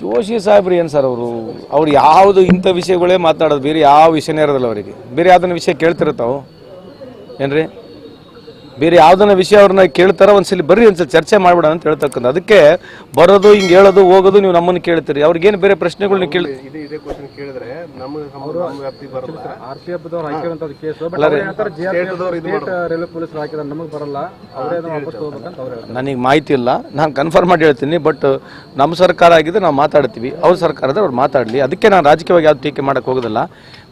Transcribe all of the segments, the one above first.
ಜೋಶಿ ಸಾಹೇಬ್ರು ಏನು ಸರ್ ಅವರು? ಅವ್ರು ಯಾವುದು ಇಂಥ ವಿಷಯಗಳೇ ಮಾತಾಡೋದು, ಬೇರೆ ಯಾವ ವಿಷಯನೇ ಇರೋದಿಲ್ಲ ಅವರಿಗೆ. ಬೇರೆ ಯಾವುದನ್ನ ವಿಷಯ ಕೇಳ್ತಿರ್ತಾವು ಏನ್ರಿ? ಬೇರೆ ಯಾವ್ದನ್ನ ವಿಷಯ ಅವ್ರನ್ನ ಕೇಳ್ತಾರ ಒಂದ್ಸಲಿ ಬರ್ರಿ ಒಂದ್ಸಲ ಚರ್ಚೆ ಮಾಡ್ಬೇಡ ಅಂತ ಹೇಳ್ತಕ್ಕಂಥ. ಅದಕ್ಕೆ ಬರೋದು ಹಿಂಗ್ ಹೇಳೋದು ಹೋಗೋದು ನೀವು ನಮ್ಮನ್ನು ಕೇಳ್ತೀರಿ. ಅವ್ರಿಗೇನು ಬೇರೆ ಪ್ರಶ್ನೆಗಳನ್ನ ಕೇಳಿ ಇದೇ ಇದೇ ಕ್ವಶನ್ ಕೇಳಿದ್ರೆ ನಮ್ಮ ನಮ್ಮ ವ್ಯಾಪ್ತಿ ಬರಲ್ಲ. ಆರ್ ಪಿ ಎಫ್ ದವ್ರು ಹಾಕಿರೋಂಥ ಕೇಸ್ ಬಟ್ ಅಲ್ಲ ರೀ. ಸ್ಟೇಟ್ ರೈಲ್ವೆ ಪೊಲೀಸ್ ಹಾಕಿದ್ರೆ ನಮಗೆ ಬರಲ್ಲ. ಅವರೇ ವಾಪಸ್ ಹೋಗ್ಬೇಕಂತ ಅವ್ರು ಹೇಳ್ತಾರೆ. ನನಗೆ ಮಾಹಿತಿ ಇಲ್ಲ. ನಾನು ಕನ್ಫರ್ಮ್ ಮಾಡಿ ಹೇಳ್ತೀನಿ ಬಟ್ ನಮ್ಮ ಸರ್ಕಾರ ಆಗಿದ್ರೆ ನಾವು ಮಾತಾಡ್ತೀವಿ. ಅವ್ರ ಸರ್ಕಾರದ ಅವ್ರು ಮಾತಾಡಲಿ. ಅದಕ್ಕೆ ನಾನು ರಾಜಕೀಯವಾಗಿ ಯಾವ್ದು ಟೀಕೆ ಮಾಡೋಕೆ ಹೋಗೋದಿಲ್ಲ.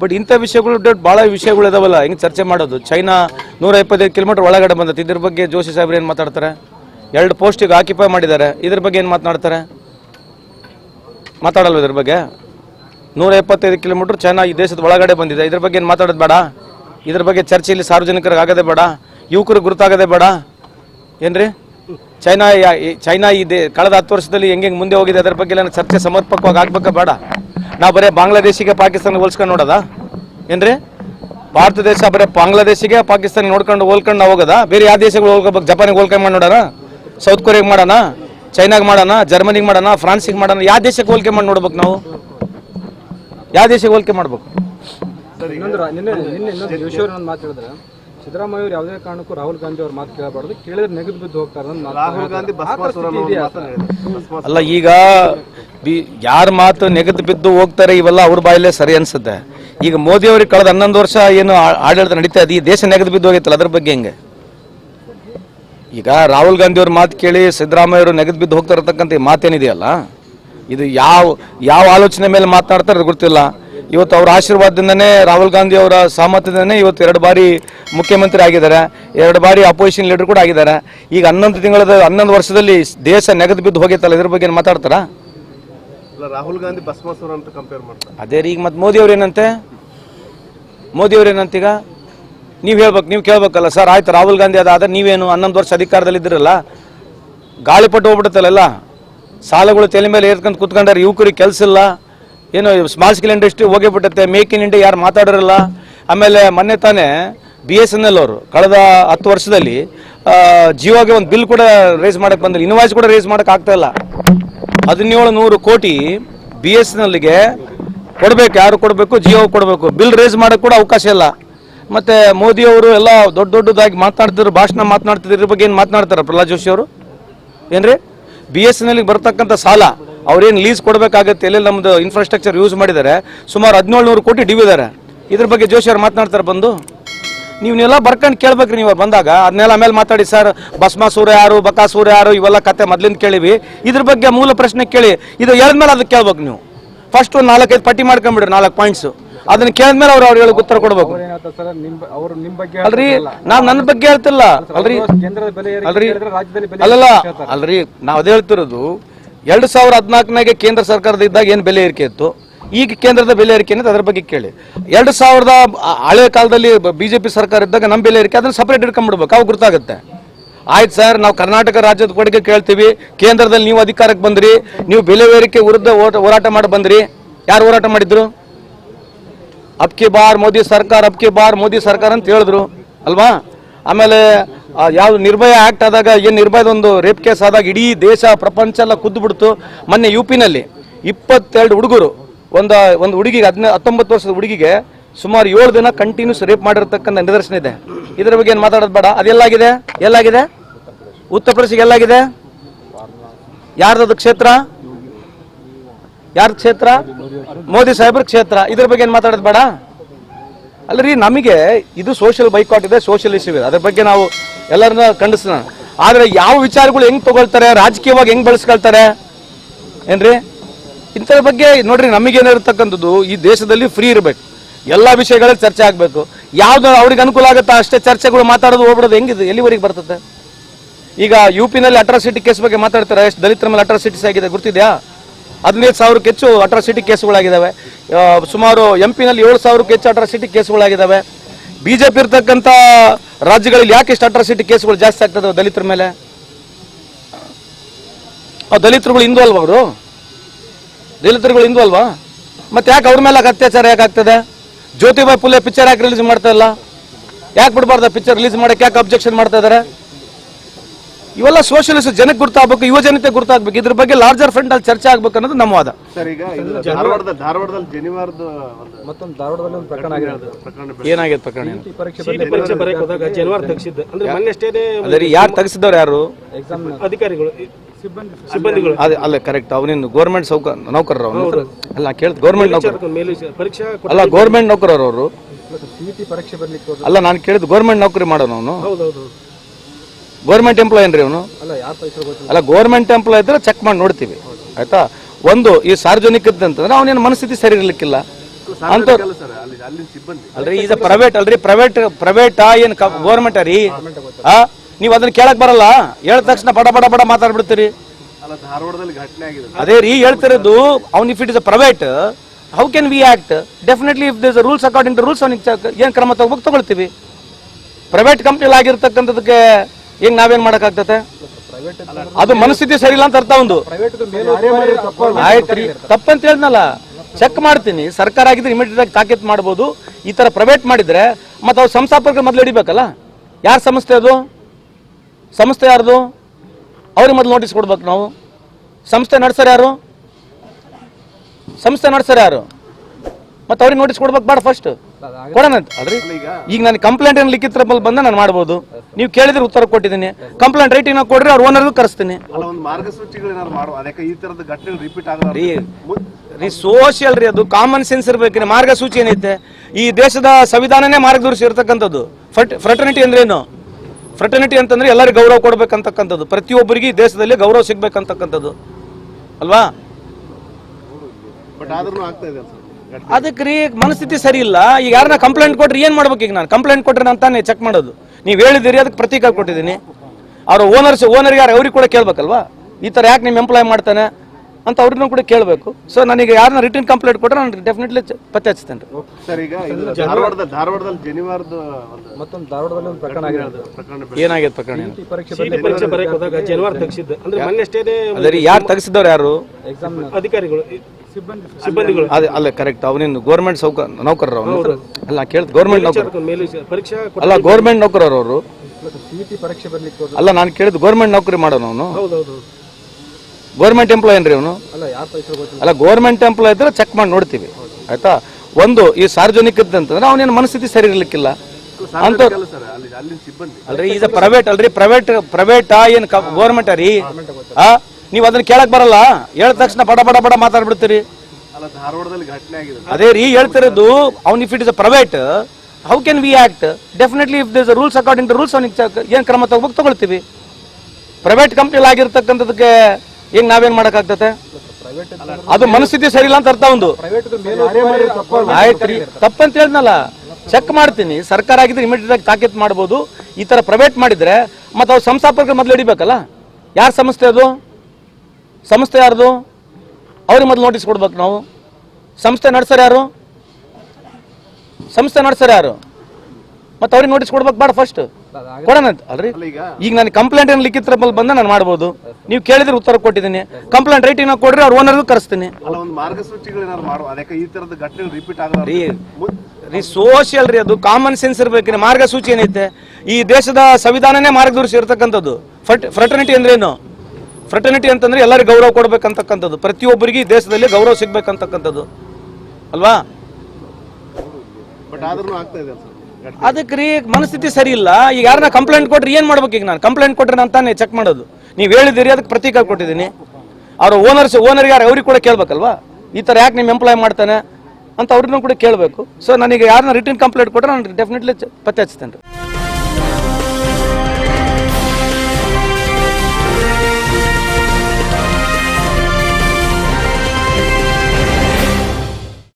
ಬಟ್ ಇಂಥ ವಿಷಯಗಳು ಭಾಳ ವಿಷಯಗಳು ಇದಾವಲ್ಲ, ಹೆಂಗೆ ಚರ್ಚೆ ಮಾಡೋದು? ಚೈನಾ ನೂರ ಇಪ್ಪತ್ತೈದು ಕಿಲೋಮೀಟರ್ ಒಳಗಡೆ ಬಂದತ್ತೆ ಇದ್ರ ಬಗ್ಗೆ ಜೋಶಿ ಸಾಹೇಬ್ರು ಏನು ಮಾತಾಡ್ತಾರೆ? ಎರಡು ಪೋಸ್ಟಿಗೆ ಆಕ್ಯುಪೈ ಮಾಡಿದ್ದಾರೆ. ಇದ್ರ ಬಗ್ಗೆ ಏನು ಮಾತನಾಡ್ತಾರೆ? ಮಾತಾಡಲ್ವ ಇದ್ರ ಬಗ್ಗೆ? ನೂರ ಎಪ್ಪತ್ತೈದು ಕಿಲೋಮೀಟರ್ ಚೈನಾ ಈ ದೇಶದ ಒಳಗಡೆ ಬಂದಿದೆ. ಇದ್ರ ಬಗ್ಗೆ ಏನು ಮಾತಾಡೋದು ಬೇಡ? ಇದ್ರ ಬಗ್ಗೆ ಚರ್ಚೆಯಲ್ಲಿ ಸಾರ್ವಜನಿಕರಿಗೆ ಆಗದೆ ಬೇಡ? ಯುವಕರಿಗೆ ಗುರುತಾಗೋದೇ ಬೇಡ? ಏನ್ರಿ? ಚೈನಾ ಚೈನಾ ಈ ಕಳೆದ ಹತ್ತು ವರ್ಷದಲ್ಲಿ ಹೆಂಗೆ ಮುಂದೆ ಹೋಗಿದೆ, ಅದ್ರ ಬಗ್ಗೆ ಎಲ್ಲ ಚರ್ಚೆ ಸಮರ್ಪಕವಾಗಿ ಆಗ್ಬೇಕಾ ಬೇಡ? ನಾವು ಬರೀ ಬಾಂಗ್ಲಾದೇಶಿಗೆ ಪಾಕಿಸ್ತಾನ ಹೋಲ್ಸ್ಕೊಂಡು ನೋಡೋದಾ? ಏನ್ರಿ? ಭಾರತ ದೇಶ ಬರೀ ಬಾಂಗ್ಲಾದೇಶಿಗೆ ಪಾಕಿಸ್ತಾನ ನೋಡ್ಕೊಂಡು ಹೋಲ್ಕೊಂಡು ನಾವು ಹೋಗೋದಾ? ಬೇರೆ ಯಾವ ದೇಶಗಳು ಹೋಗ್ಬೇಕು? ಜಪಾನಿಗೆ ಹೋಲ್ಕೊಂಡು ಮಾಡಿ ನೋಡೋಣ ಸೌತ್ ಕೊರಿಯಾಗೆ ಮಾಡೋಣ ಚೈನಾಗೆ ಮಾಡೋಣ ಜರ್ಮನಿಗೆ ಮಾಡೋಣ ಫ್ರಾನ್ಸಿಗೆ ಮಾಡೋಣ ಯಾವ ದೇಶಕ್ಕೆ ಹೋಲ್ಕೆ ಮಾಡಿ ನೋಡ್ಬೇಕು ನಾವು? ಯಾವ ದೇಶಕ್ಕೆ ಹೋಲ್ಕೆ ಮಾಡ್ಬೇಕು? ಸಿದ್ದರಾಮಯ್ಯ ಅವರು ಯಾವುದೇ ಕಾರಣಕ್ಕೂ ರಾಹುಲ್ ಗಾಂಧಿ ಅವ್ರ ಮಾತು ಕೇಳಬಾರ್ದು. ಕೇಳಿದ್ರೆ ನೆಗೆದು ಬಿದ್ದು ಹೋಗ್ತಾರೆ ರಾಹುಲ್ ಗಾಂಧಿ. ಅಲ್ಲ ಈಗ ಬಿ, ಯಾರ ಮಾತು ನೆಗೆದು ಬಿದ್ದು ಹೋಗ್ತಾರೆ, ಇವೆಲ್ಲ ಅವ್ರ ಬಾಯಲ್ಲೇ ಸರಿ ಅನ್ಸುತ್ತೆ. ಈಗ ಮೋದಿ ಅವ್ರಿಗೆ ಕಳೆದ ಹನ್ನೊಂದು ವರ್ಷ ಏನು ಆಡಳಿತ ನಡೀತಾ ಇದೆ, ಈ ದೇಶ ನೆಗೆದು ಬಿದ್ದು ಹೋಗೈತಲ್ಲ, ಅದ್ರ ಬಗ್ಗೆ ಹೆಂಗೆ? ಈಗ ರಾಹುಲ್ ಗಾಂಧಿ ಅವ್ರ ಮಾತು ಕೇಳಿ ಸಿದ್ದರಾಮಯ್ಯ ಅವರು ನೆಗೆದು ಬಿದ್ದು ಹೋಗ್ತಾ ಇರತಕ್ಕಂಥ ಮಾತೇನಿದೆಯಲ್ಲ, ಇದು ಯಾವ ಯಾವ ಆಲೋಚನೆ ಮೇಲೆ ಮಾತನಾಡ್ತಾರೆ ಅದು ಗೊತ್ತಿಲ್ಲ. ಇವತ್ತು ಅವರ ಆಶೀರ್ವಾದದಿಂದನೇ ರಾಹುಲ್ ಗಾಂಧಿ ಅವರ ಸಾಮರ್ಥ್ಯದಿಂದನೇ ಇವತ್ತು ಎರಡು ಬಾರಿ ಮುಖ್ಯಮಂತ್ರಿ ಆಗಿದ್ದಾರೆ, ಎರಡು ಬಾರಿ ಅಪೋಸಿಷನ್ ಲೀಡರ್ ಕೂಡ ಆಗಿದ್ದಾರೆ. ಈಗ ಹನ್ನೊಂದು ತಿಂಗಳದ, ಹನ್ನೊಂದು ವರ್ಷದಲ್ಲಿ ದೇಶ ನೆಗೆದು ಬಿದ್ದು ಹೋಗೈತಲ್ಲ, ಇದ್ರ ಬಗ್ಗೆ ಮಾತಾಡ್ತಾರಾ? ರಾಹುಲ್ ಗಾಂಧಿ ಭಸ್ಮಾಸುರ ಅಂತ ಕಂಪೇರ್ ಮಾಡ್ತಾರೆ. ಅದೇ ರೀ, ಈಗ ಮತ್ತೆ ಮೋದಿ ಅವ್ರೇನಂತೆ ಮೋದಿ ಏನಂತ ಈಗ? ನೀವು ಹೇಳ್ಬೇಕು, ನೀವು ಕೇಳ್ಬೇಕಲ್ಲ ಸರ್, ಆಯ್ತು, ರಾಹುಲ್ ಗಾಂಧಿ ಅದಾದ್ರೆ ನೀವೇನು ಹನ್ನೊಂದು ವರ್ಷ ಅಧಿಕಾರದಲ್ಲಿ ಇದ್ದಿರಲ್ಲ? ಗಾಳಿಪಟ್ಟು ಹೋಗ್ಬಿಡುತ್ತಲ್ಲ ಸಾಲಗಳು ತಲೆ ಮೇಲೆ ಏರ್ಕೊಂಡು ಕೂತ್ಕೊಂಡಾರೆ ಯುವಕರಿಗೆ ಕೆಲಸ ಇಲ್ಲ. ಏನು ಸ್ಮಾಲ್ ಸ್ಕಿಲ್ ಇಂಡಸ್ಟ್ರಿ ಹೋಗೇ ಬಿಟ್ಟತ್ತೆ ಮೇಕ್ ಇನ್ ಇಂಡಿಯಾ ಯಾರು ಮಾತಾಡಿರಲ್ಲ. ಆಮೇಲೆ ಮೊನ್ನೆ ತಾನೇ ಬಿ ಎಸ್ ಎನ್ ಎಲ್ ಅವರು, ಕಳೆದ ಹತ್ತು ವರ್ಷದಲ್ಲಿ ಜಿಯೋಗೆ ಒಂದು ಬಿಲ್ ಕೂಡ ರೇಸ್ ಮಾಡಕ್ಕೆ ಬಂದಿಲ್ಲ ಇನ್ವಾಯ್ಸ್ ಕೂಡ ರೇಸ್ ಮಾಡಕ್ಕೆ ಆಗ್ತಾ ಇಲ್ಲ. ಹದಿನೇಳು ನೂರು ಕೋಟಿ ಬಿ ಎಸ್ ಎನ್ ಎಲ್ಗೆ ಕೊಡಬೇಕು, ಯಾರು ಕೊಡಬೇಕು ಜಿಯೋ ಕೊಡಬೇಕು. ಬಿಲ್ ರೇಸ್ ಮಾಡೋಕೆ ಕೂಡ ಅವಕಾಶ ಇಲ್ಲ. ಮತ್ತೆ ಮೋದಿ ಅವರು ಎಲ್ಲ ದೊಡ್ಡ ದೊಡ್ಡದಾಗಿ ಮಾತನಾಡ್ತಿದ್ರು, ಭಾಷಣ ಮಾತನಾಡ್ತಿದ್ರು, ಇದ್ರ ಬಗ್ಗೆ ಏನು ಮಾತನಾಡ್ತಾರೆ ಪ್ರಹ್ಲಾದ್ ಜೋಶಿ ಅವರು? ಏನ್ರಿ? ಬಿ ಎಸ್ ಎನ್ ಎಲ್ಗೆ ಬರ್ತಕ್ಕಂಥ ಸಾಲ, ಅವ್ರೇನು ಲೀಸ್ ಕೊಡಬೇಕಾಗತ್ತೆ, ಎಲ್ಲೆಲ್ಲಿ ನಮ್ಮದು ಇನ್ಫ್ರಾಸ್ಟ್ರಕ್ಚರ್ ಯೂಸ್ ಮಾಡಿದ್ದಾರೆ, ಸುಮಾರು ಹದಿನೇಳು ನೂರು ಕೋಟಿ ಡಿವಿದ್ದಾರೆ ಇದ್ರ ಬಗ್ಗೆ ಜೋಶಿ ಅವ್ರು ಮಾತನಾಡ್ತಾರೆ ಬಂದು? ನೀವನ್ನೆಲ್ಲ ಬರ್ಕೊಂಡು ಕೇಳ್ಬೇಕ್ರಿ ನೀವು ಬಂದಾಗ. ಅದನ್ನೆಲ್ಲ ಆಮೇಲೆ ಮಾತಾಡಿ ಸರ್ ಭಸ್ಮಾಸೂರ ಯಾರು ಬಕಾಸೂರ ಯಾರು ಇವೆಲ್ಲ ಕತೆ ಮೊದ್ಲಿಂದ ಕೇಳಿವಿ. ಇದ್ರ ಬಗ್ಗೆ ಮೂಲ ಪ್ರಶ್ನೆ ಕೇಳಿ ಇದು ಹೇಳಿದ್ಮೇಲೆ ಅದಕ್ಕೆ ಕೇಳ್ಬೇಕು ನೀವು. ಫಸ್ಟ್ ಒಂದು ನಾಲ್ಕೈದು ಪಟ್ಟಿ ಮಾಡ್ಕೊಂಡ್ಬಿಡ್ರಿ ನಾಲ್ಕು ಪಾಯಿಂಟ್ಸ್ ಅದನ್ನ ಕೇಳಿದ್ಮೇಲೆ ಅವ್ರು ಅವ್ರು ಹೇಳಿ ಉತ್ತರ ಕೊಡ್ಬೇಕು. ಅಲ್ರಿ ನಾವ್ ನನ್ನ ಬಗ್ಗೆ ಹೇಳ್ತಿಲ್ಲ. ಅಲ್ರಿ ಅಲ್ರಿ. ಅಲ್ಲಲ್ಲ ಅಲ್ರಿ ನಾವ್ ಅದೇ ಹೇಳ್ತಿರೋದು ಎರಡ್ ಸಾವಿರದ ಹದಿನಾಲ್ಕನಾಗೆ ಕೇಂದ್ರ ಸರ್ಕಾರದ ಇದ್ದಾಗ ಏನ್ ಬೆಲೆ ಏರಿಕೆ ಇತ್ತು? ಈಗ ಕೇಂದ್ರದ ಬೆಲೆ ಏರಿಕೆ ಅನ್ನೋದು ಅದ್ರ ಬಗ್ಗೆ ಕೇಳಿ. ಎರಡು ಸಾವಿರದ ಹಳೆ ಕಾಲದಲ್ಲಿ ಬಿಜೆಪಿ ಸರ್ಕಾರ ಇದ್ದಾಗ ನಮ್ಮ ಬೆಲೆ ಏರಿಕೆ ಅದನ್ನು ಸಪ್ರೇಟ್ ಇಟ್ಕೊಂಡ್ಬಿಡ್ಬೇಕು. ಅವು ಗೊತ್ತಾಗುತ್ತೆ ಆಯ್ತು ಸರ್ ನಾವು ಕರ್ನಾಟಕ ರಾಜ್ಯದ ಕೊಡುಗೆ ಕೇಳ್ತೀವಿ. ಕೇಂದ್ರದಲ್ಲಿ ನೀವು ಅಧಿಕಾರಕ್ಕೆ ಬಂದ್ರಿ. ನೀವು ಬೆಲೆ ಏರಿಕೆ ವಿರುದ್ಧ ಹೋರಾಟ- ಮಾಡಿ ಬಂದ್ರಿ. ಯಾರು ಹೋರಾಟ ಮಾಡಿದ್ರು? ಅಬ್ಕಿ ಬಾರ್ ಮೋದಿ ಸರ್ಕಾರ ಅಬ್ಕಿ ಬಾರ್ ಮೋದಿ ಸರ್ಕಾರ ಅಂತ ಹೇಳಿದ್ರು. ಅಲ್ವಾ? ಆಮೇಲೆ ಆ, ಯಾವ್ದು ನಿರ್ಭಯ ಆಕ್ಟ್ ಆದಾಗ ಏನು ನಿರ್ಭಯದೊಂದು ರೇಪ್ ಕೇಸ್ ಆದಾಗ ಇಡೀ ದೇಶ ಪ್ರಪಂಚ ಎಲ್ಲ ಕುದ್ದು ಬಿಡ್ತು ಮೊನ್ನೆ ಯು ಪಿನಲ್ಲಿ ಇಪ್ಪತ್ತೆರಡು ಹುಡುಗರು ಒಂದು ಒಂದು ಹುಡುಗಿಗೆ ಹದಿನ ಹತ್ತೊಂಬತ್ತು ವರ್ಷದ ಹುಡುಗಿಗೆ ಸುಮಾರು ಏಳು ದಿನ ಕಂಟಿನ್ಯೂಸ್ ರೇಪ್ ಮಾಡಿರ್ತಕ್ಕಂಥ ನಿದರ್ಶನ ಇದೆ. ಇದರ ಬಗ್ಗೆ ಏನು ಮಾತಾಡೋದು ಬೇಡ. ಅದೆಲ್ಲಾಗಿದೆ ಎಲ್ಲಾಗಿದೆ? ಉತ್ತರ ಪ್ರದೇಶಕ್ಕೆ ಎಲ್ಲಾಗಿದೆ? ಯಾರ್ದದು ಕ್ಷೇತ್ರ? ಯಾರ ಕ್ಷೇತ್ರ? ಮೋದಿ ಸಾಹೇಬ್ರ ಕ್ಷೇತ್ರ. ಇದ್ರ ಬಗ್ಗೆ ಏನು ಮಾತಾಡೋದು ಬೇಡ. ಅಲ್ಲರಿ ನಮಗೆ ಇದು ಸೋಷಿಯಲ್ ಬೈಕಾಟ್ ಇದೆ ಸೋಷಿಯಲ್ ಇಶ್ಯೂ ಇದೆ. ಅದ್ರ ಬಗ್ಗೆ ನಾವು ಎಲ್ಲರನ್ನ ಖಂಡಿಸೋಣ. ಆದರೆ ಯಾವ ವಿಚಾರಗಳು ಹೆಂಗ್ ತಗೊಳ್ತಾರೆ, ರಾಜಕೀಯವಾಗಿ ಹೆಂಗ್ ಬಳಸ್ಕೊಳ್ತಾರೆ? ಏನ್ರಿ? ಇಂಥದ್ರ ಬಗ್ಗೆ ನೋಡ್ರಿ, ನಮಗೇನಿರ್ತಕ್ಕಂಥದ್ದು, ಈ ದೇಶದಲ್ಲಿ ಫ್ರೀ ಇರಬೇಕು. ಎಲ್ಲ ವಿಷಯಗಳಲ್ಲಿ ಚರ್ಚೆ ಆಗಬೇಕು. ಯಾವ್ದು ಅವ್ರಿಗೆ ಅನುಕೂಲ ಆಗುತ್ತಾ ಅಷ್ಟೇ ಚರ್ಚೆಗಳು ಮಾತಾಡೋದು ಹೋಗ್ಬಿಡೋದು ಹೆಂಗಿದೆ, ಎಲ್ಲಿವರೆಗೆ ಬರ್ತದೆ ಈಗ ಯು ಪಿನಲ್ಲಿ ಅಟ್ರಾಸಿಟಿ ಕೇಸ್ ಬಗ್ಗೆ ಮಾತಾಡ್ತಾರೆ? ಎಷ್ಟು ದಲಿತರ ಮೇಲೆ ಅಟ್ರಾಸಿಟೀಸ್ ಆಗಿದೆ ಗೊತ್ತಿದೆಯಾ? ಹದಿನೈದು ಸಾವಿರಕ್ಕೆ ಹೆಚ್ಚು ಅಟ್ರಾಸಿಟಿ ಕೇಸ್ಗಳಾಗಿದ್ದಾವೆ ಸುಮಾರು ಎಂ ಪಿನಲ್ಲಿ ಏಳು ಸಾವಿರಕ್ಕೆ ಹೆಚ್ಚು ಅಟ್ರಾಸಿಟಿ ಕೇಸ್ಗಳಾಗಿದ್ದಾವೆ ಬಿ ಜೆ ಪಿ ಇರ್ತಕ್ಕಂಥ ರಾಜ್ಯಗಳಲ್ಲಿ ಯಾಕೆ ಇಷ್ಟು ಅಟ್ರಾಸಿಟಿ ಕೇಸ್ಗಳು ಜಾಸ್ತಿ ಆಗ್ತದೆ ದಲಿತರ ಮೇಲೆ? ಆ, ದಲಿತರುಗಳು ಹಿಂದೂ ಅಲ್ವಾ ಅವರು? ದಲಿತರುಗಳು ಹಿಂದೂ ಅಲ್ವಾ? ಮತ್ತೆ ಯಾಕೆ ಅವ್ರ ಮೇಲೆ ಅತ್ಯಾಚಾರ ಯಾಕಾಗ್ತದೆ ಜ್ಯೋತಿಬಾಯಿ ಪುಲೆ ಪಿಕ್ಚರ್ ಯಾಕೆ ರಿಲೀಸ್ ಮಾಡ್ತಾ ಇಲ್ಲ? ಯಾಕೆ ಬಿಡಬಾರ್ದ ಪಿಕ್ಚರ್ ರಿಲೀಸ್ ಮಾಡಕ್ಕೆ? ಯಾಕೆ ಅಬ್ಜೆಕ್ಷನ್ ಮಾಡ್ತಾ ಇದ್ದಾರೆ ಇವೆಲ್ಲ ಸೋಷಿಯಲಿಸ್ಟ್ ಜನಕ್ಕೆ ಗುರ್ತಾಗಬೇಕು ಯುವ ಜನತೆ ಗುರ್ತಾಗಬೇಕು. ಇದ್ರ ಬಗ್ಗೆ ಲಾರ್ಜರ್ ಫ್ರಂಟ್ ಅಲ್ಲಿ ಚರ್ಚೆ ಆಗ್ಬೇಕು ಅನ್ನೋದು ನಮ್ಮ ವಾದ. ಸರ್ ಈಗ ಧಾರವಾಡದ ಧಾರವಾಡದಲ್ಲಿ ಜನಿವಾರದ ಒಂದು ಮತ್ತೊಂದು ಧಾರವಾಡದಲ್ಲಿ ಒಂದು ಪ್ರಕರಣ ಆಗಿರೋದು ಪ್ರಕರಣ ಏನಾಗಿದೆ ಪ್ರಕರಣ? ಪರೀಕ್ಷೆ ಸಿಟಿ ಪರೀಕ್ಷೆ ಬರಕ್ಕೆ ಹೋದಾಗ ಜನವಾರ ತೆಗ್ಸಿದ್ದೆ. ಅಂದ್ರೆ ಮೊನ್ನೆ ಅಷ್ಟೇ ಅದೇ ಯಾರು ತೆಗೆಸಿದವ್ರು ಯಾರು? ಎಕ್ಸಾಮ್ ಅಧಿಕಾರಿಗಳು. ಸಿಬ್ಬಂದಿಗಳು. ಅದೇ ಅಲ್ಲ ಕರೆಕ್ಟ್ ಅವನೇನು ಗೌರ್ಮೆಂಟ್ ಸೌಕ ನೌಕರರು ಅವನು. ಅಲ್ಲ ಕೇಳ್ತ ಗೌರ್ಮೆಂಟ್ ನೌಕರ ಪರೀಕ್ಷಾ ಕೊಟ್ಟ- ಅಲ್ಲ ಗೌರ್ಮೆಂಟ್ ನೌಕರರು ಅವರು. ಸಿಇಟಿ ಪರೀಕ್ಷೆ ಬರ್ಲಿಕ್ಕೆ ಅಲ್ಲ ನಾನು ಕೇಳಿದ್ದು ಗೌರ್ಮೆಂಟ್ ನೌಕರಿ ಮಾಡೋನು ಅವನು. ಹೌದೌದು. ಗೌರ್ಮೆಂಟ್ ಎಂಪ್ಲಾಯ್ ಏನ್ರಿ ಅವನು? ಅಲ್ಲ ಗೌರ್ಮೆಂಟ್ ಎಂಪ್ಲಾಯ್ ಇದ್ರೆ ಚೆಕ್ ಮಾಡಿ ನೋಡ್ತೀವಿ. ಆಯ್ತಾ? ಒಂದು ಈ ಸಾರ್ವಜನಿಕದಂತಂದ್ರೆ ಅವನೇನು ಮನಸ್ಥಿತಿ ಸರಿ ಇರ್ಲಿಕ್ಕಿಲ್ಲ. ಅಂತ ಅಲ್ರಿ ಈಗ ಪ್ರೈವೇಟ್ ಅಲ್ರಿ ಪ್ರೈವೇಟ್ ಪ್ರೈವೇಟ್ ಏನ್ ಗೌರ್ಮೆಂಟ್ ರೀ? ಆ? ನೀವು ಅದನ್ನ ಕೇಳಕ್ ಬರಲ್ಲ. ಹೇಳಿದ ತಕ್ಷಣ ಬಡ ಬಡ ಬಡ ಮಾತಾಡ್ಬಿಡ್ತೀರಿ. ಅದೇ ರೀ ಹೇಳ್ತಿರೋದು ಅವ್ನ್ if it is a private how can we act definitely if this rules according to rules ಅವ್ನಿಗೆ ಏನ್ ಕ್ರಮ ತಗೋಬೇಕು ತಗೊಳ್ತೀವಿ. ಪ್ರೈವೇಟ್ ಕಂಪ್ನಿಲಿ ಹೆಂಗ್ ನಾವೇನ್ ಮಾಡಕ್ಕಾಗ್ತತೆ? ಅದು ಮನಸ್ಥಿತಿ ಸರಿ ಇಲ್ಲ ಅಂತ ಅರ್ಥ ಒಂದು. ಆಯ್ತು ತಪ್ಪಂತ ಹೇಳಿದ್ನಲ್ಲ. ಚೆಕ್ ಮಾಡ್ತೀನಿ. ಸರ್ಕಾರ ಆಗಿದ್ರೆ ಇಮಿಡಿಯೇಟ್ ಆಗಿ ತಾಕೀತ್ ಮಾಡ್ಬೋದು. ಈ ತರ ಪ್ರೈವೇಟ್ ಮಾಡಿದ್ರೆ ಮತ್ತೆ ಅವ್ರು ಸಂಸ್ಥಾಪಕರು ಮೊದಲು ಹಿಡಿಬೇಕಲ್ಲ? ಯಾರ ಸಂಸ್ಥೆ ಅದು? ಸಂಸ್ಥೆ ಯಾರ್ದು? ಅವ್ರಿಗೆ ಮೊದಲು ನೋಟಿಸ್ ಕೊಡ್ಬೇಕು ನಾವು. ಸಂಸ್ಥೆ ನಡ್ಸರ್ ಯಾರು? ಸಂಸ್ಥೆ ನಡ್ಸರ್ ಯಾರು? ಮತ್ತೆ ಅವ್ರಿಗೆ ನೋಟಿಸ್ ಕೊಡ್ಬೇಕು ಬೇಡ ಫಸ್ಟ್ ಕೊಡೋಣ ಅಲ್ರಿ? ಈಗ ಈಗ ನಾನು ಕಂಪ್ಲೇಂಟ್ ಏನು ಲಿಖಿತ ಬಂದ ನಾನು ಮಾಡ್ಬೋದು. ನೀವು ಕೇಳಿದ್ರೆ ಉತ್ತರ ಕೊಟ್ಟಿದ್ದೀನಿ. ಕಂಪ್ಲೇಂಟ್ ರೈಟಿಂಗ್ ಕೊಡ್ರಿ ಅವ್ರ ಓನರ್ಗೂ ಕರೆಸ್ತೀನಿ. ರೀ ಸೋಷಿಯಲ್ ರೀ ಅದು ಕಾಮನ್ ಸೆನ್ಸ್ ಇರ್ಬೇಕ್ರಿ ಮಾರ್ಗಸೂಚಿ ಏನೈತೆ? ಈ ದೇಶದ ಸಂವಿಧಾನನೇ ಮಾರ್ಗದರ್ಶಿ ಇರ್ತಕ್ಕಂಥದ್ದು. ಫ್ರಟರ್ನಿಟಿ ಅಂದ್ರೆ ಏನು? ಫ್ರಟರ್ನಿಟಿ ಅಂತಂದ್ರೆ ಎಲ್ಲರಿಗೂ ಗೌರವ ಕೊಡ್ಬೇಕಂತಕ್ಕಂಥದ್ದು. ಪ್ರತಿಯೊಬ್ಬರಿಗೆ ಈ ದೇಶದಲ್ಲಿ ಗೌರವ ಸಿಗ್ಬೇಕಂತಕ್ಕಂಥದ್ದು. ಅಲ್ವಾ? ಅದಕ್ಕೆ ರೀ ಮನಸ್ಥಿತಿ ಸರಿ ಇಲ್ಲ. ಈಗ ಯಾರನ್ನ ಕಂಪ್ಲೇಂಟ್ ಕೊಟ್ರಿ ಏನ್ ಮಾಡ್ಬೇಕು ಈಗ ನಾನು? ಕಂಪ್ಲೇಂಟ್ ಕೊಟ್ರೆ ನಾನು ತಾನೇ ಚೆಕ್ ಮಾಡೋದು. ನೀವು ಹೇಳಿದಿರಿ ಅದಕ್ಕೆ ಪ್ರತೀಕ ಕೊಟ್ಟಿದ್ದೀನಿ. ಅವ್ರ ಓನರ್ಸ್ ಓನರ್ ಯಾರು, ಅವ್ರಿಗೆ ಕೂಡ ಕೇಳ್ಬೇಕಲ್ವಾ? ಈ ಥರ ಯಾಕೆ ನಿಮ್ಮ ಎಂಪ್ಲಾಯ್ ಮಾಡ್ತಾನೆ? ಅಂತ ಅವ್ರನ್ನ ಕೂಡ ಕೇಳಬೇಕು. ಸೊ ನನಗೆ ಯಾರನ್ನ ರಿಟರ್ನ್ ಕಂಪ್ಲೇಂಟ್ ಕೊಟ್ಟರೆ ನಾನು ಡೆಫಿನೆಟ್ಲಿ ಪತ್ತೆ ಹಚ್ತೇನೆ ರೀ ಸರ್ ಈಗ ಇದು ಧಾರವಾಡದ ಧಾರವಾಡದಲ್ಲಿ ಜನಿವಾರದ ಒಂದು ಮತ್ತೊಂದು ಧಾರವಾಡದಲ್ಲಿ ಒಂದು ಪ್ರಕರಣ ಆಗಿರೋದು ಪ್ರಕರಣ ಏನಾಗಿದೆ ಪ್ರಕರಣ? ಪರೀಕ್ಷೆ ಬರಕ್ಕೆ ಹೋದಾಗ ಜನವಾರ ತೆಗ್ಸಿದ್ದೆ. ಅಂದ್ರೆ ಮೊನ್ನೆ ಅದೇ ರೀ ಯಾರು ತೆಗೆಸಿದವ್ರು ಯಾರು? ಎಕ್ಸಾಮ್ ಅಧಿಕಾರಿಗಳು. ಸಿಬ್ಬಂದಿಗಳು. ಅದೇ ಅಲ್ಲ ಕರೆಕ್ಟ್ ಅವನೇನು ಗೌರ್ಮೆಂಟ್ ಸೌಕ ನೌಕರರು ಅವನು. ಅಲ್ಲ ಕೇಳ್ತ ಗೌರ್ಮೆಂಟ್ ನೌಕರ ಪರೀಕ್ಷಾ ಕೊಟ್ಟ- ಅಲ್ಲ ಗೌರ್ಮೆಂಟ್ ನೌಕರರು ಅವರು. ಪರೀಕ್ಷೆ ಬರ್ಲಿಕ್ಕೆ ಅಲ್ಲ ನಾನು ಕೇಳಿದ್ ಗೌರ್ಮೆಂಟ್ ನೌಕರಿ ಮಾಡೋನು ಅವನು. ಹೌದೌದು ಗೌರ್ಮೆಂಟ್ ಎಂಪ್ಲಾಯ್ ಏನ್ರಿ ಅವನು? ಅಲ್ಲ ಗೌರ್ಮೆಂಟ್ ಎಂಪ್ಲಾಯ್ ಇದ್ರೆ ಚೆಕ್ ಮಾಡಿ ನೋಡ್ತೀವಿ. ಆಯ್ತಾ? ಒಂದು ಈ ಸಾರ್ವಜನಿಕದಂತಂದ್ರೆ ಅವನೇನು ಮನಸ್ಥಿತಿ ಸರಿ ಇರ್ಲಿಕ್ಕಿಲ್ಲ. ಅಂತ ಅಲ್ರಿ ಈಗ ಪ್ರೈವೇಟ್ ಅಲ್ರಿ ಪ್ರೈವೇಟ್ ಪ್ರೈವೇಟ್ ಏನ್ ಗೌರ್ಮೆಂಟ್ ರೀ? ಆ ನೀವು ಅದನ್ನ ಕೇಳಕ್ ಬರಲ್ಲ? ಹೇಳಿದ ತಕ್ಷಣ ಬಡ ಬಡ ಬಡ ಮಾತಾಡ್ಬಿಡ್ತೀರಿ. ಅದೇ ರೀ ಹೇಳ್ತಿರೋದು ಅವ್ನ್ if it is a private how can we act definitely if this rules according to rules ಅವ್ನಿಗೆ ಏನ್ ಕ್ರಮ ತಗೋಬೇಕು ತಗೊಳ್ತೀವಿ. ಪ್ರೈವೇಟ್ ಕಂಪ್ನಿಲಿ ಹೆಂಗ್ ನಾವೇನ್ ಮಾಡಕ್ಕಾಗ್ತತೆ? ಅದು ಮನಸ್ಥಿತಿ ಸರಿ ಇಲ್ಲ ಅಂತ ಅರ್ಥ ಒಂದು. ಪ್ರೈವೇಟ್ ಮೇಲುಸ್ತುವಾರಿ ಆಯ್ತು ರೀ ತಪ್ಪಂತ ಹೇಳಿದ್ನಲ್ಲ. ಚೆಕ್ ಮಾಡ್ತೀನಿ. ಸರ್ಕಾರ ಆಗಿದ್ರೆ ಇಮಿಡಿಯೇಟ್ ಆಗಿ ತಾಕೀತ್ ಮಾಡ್ಬೋದು. ಈ ತರ ಪ್ರೈವೇಟ್ ಮಾಡಿದ್ರೆ ಮತ್ತೆ ಅವ್ರು ಸಂಸ್ಥಾಪಕ ಮೊದಲು ಹಿಡಿಬೇಕಲ್ಲ? ಯಾರ ಸಂಸ್ಥೆ ಅದು? ಸಂಸ್ಥೆ ಯಾರ್ದು? ಅವ್ರಿಗೆ ಮೊದಲು ನೋಟಿಸ್ ಕೊಡ್ಬೇಕು ನಾವು. ಸಂಸ್ಥೆ ನಡ್ಸರ್ ಯಾರು? ಸಂಸ್ಥೆ ನಡ್ಸರ್ ಯಾರು? ಮತ್ತೆ ಅವ್ರಿಗೆ ನೋಟಿಸ್ ಕೊಡ್ಬೇಕು ಬೇಡ ಫಸ್ಟ್ ಕೊಡೋಣ ಅಂತ ಅಲ್ರಿ ಈಗ ಈಗ ನಾನು ಕಂಪ್ಲೇಂಟ್ ಏನು ಲಿಖಿತ ಬಂದ ನಾನು ಮಾಡ್ಬೋದು. ನೀವು ಕೇಳಿದ್ರೆ ಉತ್ತರ ಕೊಟ್ಟಿದ್ದೀನಿ. ಕಂಪ್ಲೇಂಟ್ ರೈಟಿಂಗ್ ಕೊಡ್ರಿ ಅವ್ರ ಓನರ್ಗೂ ಕರೆಸ್ತೀನಿ. ರೀ ಸೋಷಿಯಲ್ ರೀ ಅದು ಕಾಮನ್ ಸೆನ್ಸ್ ಇರ್ಬೇಕ್ರಿ ಮಾರ್ಗಸೂಚಿ ಏನೈತೆ? ಈ ದೇಶದ ಸಂವಿಧಾನನೇ ಮಾರ್ಗದರ್ಶಿ ಇರ್ತಕ್ಕಂಥದ್ದು. ಫ್ರಟರ್ನಿಟಿ ಅಂದ್ರೇನು ಫ್ರಟರ್ನಿಟಿ ಅಂತಂದ್ರೆ ಎಲ್ಲರಿಗೂ ಗೌರವ ಕೊಡ್ಬೇಕಂತಕ್ಕಂಥದ್ದು. ಪ್ರತಿಯೊಬ್ಬರಿಗೆ ಈ ದೇಶದಲ್ಲಿ ಗೌರವ ಸಿಗ್ಬೇಕಂತಕ್ಕಂಥದ್ದು. ಅಲ್ವಾ? ಬಟ್ ಆದ್ರೂ ಆಗ್ತಾ ಇದೆ ಅದಕ್ಕೆ ರೀ ಮನಸ್ಥಿತಿ ಸರಿ ಇಲ್ಲ. ಈಗ ಯಾರನ್ನ ಕಂಪ್ಲೇಂಟ್ ಕೊಟ್ರಿ ಏನ್ ಮಾಡ್ಬೇಕು ಈಗ ನಾನು? ಕಂಪ್ಲೇಂಟ್ ಕೊಟ್ರೆ ನಾನು ತಾನೇ ಚೆಕ್ ಮಾಡೋದು. ನೀವು ಹೇಳಿದಿರಿ ಅದಕ್ಕೆ ಪ್ರತೀಕಾರ ಕೊಟ್ಟಿದ್ದೀನಿ. ಅವ್ರ ಓನರ್ಸ್ ಓನರ್ ಯಾರು, ಅವ್ರಿಗೆ ಕೂಡ ಕೇಳ್ಬೇಕಲ್ವಾ? ಈ ತರ ಯಾಕೆ ನಿಮ್ಮ ಎಂಪ್ಲಾಯ್ ಮಾಡ್ತಾನೆ ಅಂತ ಅವ್ರನ್ನ ಕೂಡ ಕೇಳಬೇಕು. ಸೊ ನನಗೆ ಯಾರನ್ನ ರಿಟರ್ನ್ ಕಂಪ್ಲೇಂಟ್ ಕೊಟ್ರೆ ನಾನು ಡೆಫಿನೆಟ್ಲಿ ಪತ್ತೆ ಹಚ್ತೇನೆ